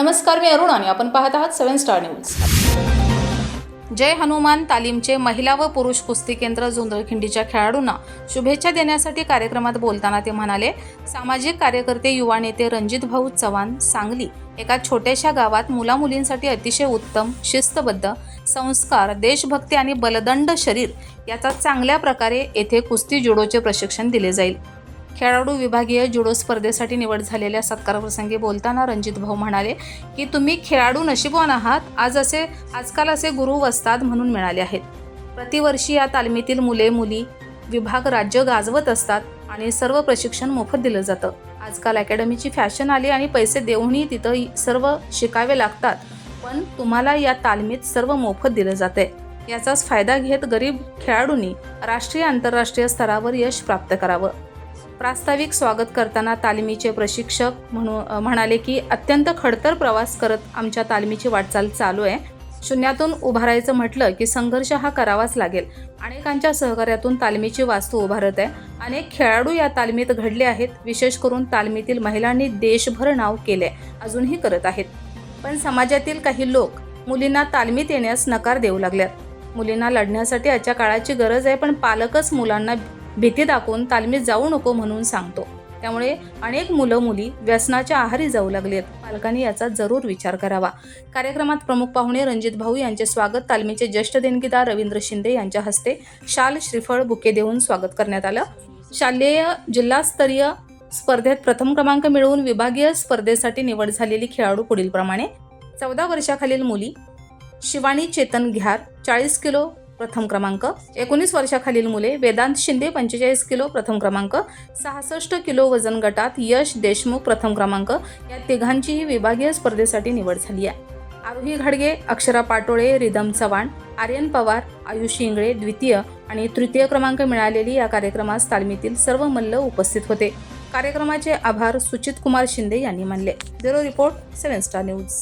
नमस्कार मी अरुण आणि आपण पाहत आहात seven star news. Jai Hanuman तालीमचे महिला व पुरुष कुस्ती केंद्र जोंधळखिंडीच्या खेळाडूंना शुभेच्छा देण्यासाठी कार्यक्रमात बोलताना ते म्हणाले सामाजिक कार्यकर्ते युवा नेते रणजित भाऊ चव्हाण सांगली एका छोट्याशा गावात मुलामुलींसाठी अतिशय उत्तम शिस्तबद्ध संस्कार देशभक्ती आणि बलदंड शरीर याचा चांगल्या प्रकारे येथे कुस्ती जुडोचे प्रशिक्षण दिले जाईल. खेळाडू विभागीय जुडो स्पर्धेसाठी निवड झालेल्या सत्कारप्रसंगी बोलताना रणजित भाऊ म्हणाले की तुम्ही खेळाडू नशिबवान आहात. आज असे आजकाल असे गुरु वस्ताद म्हणून मिळाले आहेत. प्रतिवर्षी या तालमीतील मुले मुली विभाग राज्य गाजवत असतात आणि सर्व प्रशिक्षण मोफत दिलं जातं. आजकाल अकॅडमीची फॅशन आली आणि पैसे देऊनही तिथं सर्व शिकावे लागतात. पण तुम्हाला या तालमीत सर्व मोफत दिलं जाते याचाच फायदा घेत गरीब खेळाडूंनी राष्ट्रीय आंतरराष्ट्रीय स्तरावर यश प्राप्त करावं. प्रास्ताविक स्वागत करताना तालमीचे प्रशिक्षक म्हणू म्हणाले की अत्यंत खडतर प्रवास करत आमच्या तालमीची वाटचाल चालू आहे. शून्यातून उभारायचं म्हटलं की संघर्ष हा करावाच लागेल. अनेकांच्या सहकार्यातून तालमीची वास्तू उभारत आहे. अनेक खेळाडू या तालमीत घडले आहेत. विशेष करून तालमीतील महिलांनी देशभर नाव केले. अजूनही करत आहेत. पण समाजातील काही लोक मुलींना तालमीत येण्यास नकार देऊ लागल्यात. मुलींना लढण्यासाठी आजच्या काळाची गरज आहे पण पालकच मुलांना भीती दाखवून तालमीत जाऊ नको म्हणून सांगतो. त्यामुळे अनेक मुलं मुली व्यसनाच्या आहारी जाऊ लागलेत. पालकांनी याचा जरूर विचार करावा. कार्यक्रमात प्रमुख पाहुणे रणजित भाऊ यांचे स्वागत. तालमीचे ज्येष्ठ देणगीदार रवींद्र शिंदे यांच्या हस्ते शाल श्रीफळ बुके देऊन स्वागत करण्यात आलं. शालेय जिल्हास्तरीय स्पर्धेत प्रथम क्रमांक मिळवून विभागीय स्पर्धेसाठी निवड झालेली खेळाडू पुढीलप्रमाणे. चौदा वर्षाखालील मुली शिवानी चेतन घ्यार चाळीस किलो प्रथम क्रमांक. एकोणीस वर्षाखालील मुले वेदांत शिंदे पंचेचाळीस किलो प्रथम क्रमांक. सहासष्ट किलो वजन गटात यश देशमुख प्रथम क्रमांक. या तिघांचीही विभागीय स्पर्धेसाठी निवड झाली आहे. आरोही घाडगे अक्षरा पाटोळे रिदम चव्हाण आर्यन पवार आयुष इंगळे द्वितीय आणि तृतीय क्रमांक मिळालेली या कार्यक्रमास तालमीतील सर्व मल्ल उपस्थित होते. कार्यक्रमाचे आभार सुचित कुमार शिंदे यांनी मानले. Bureau report seven star news.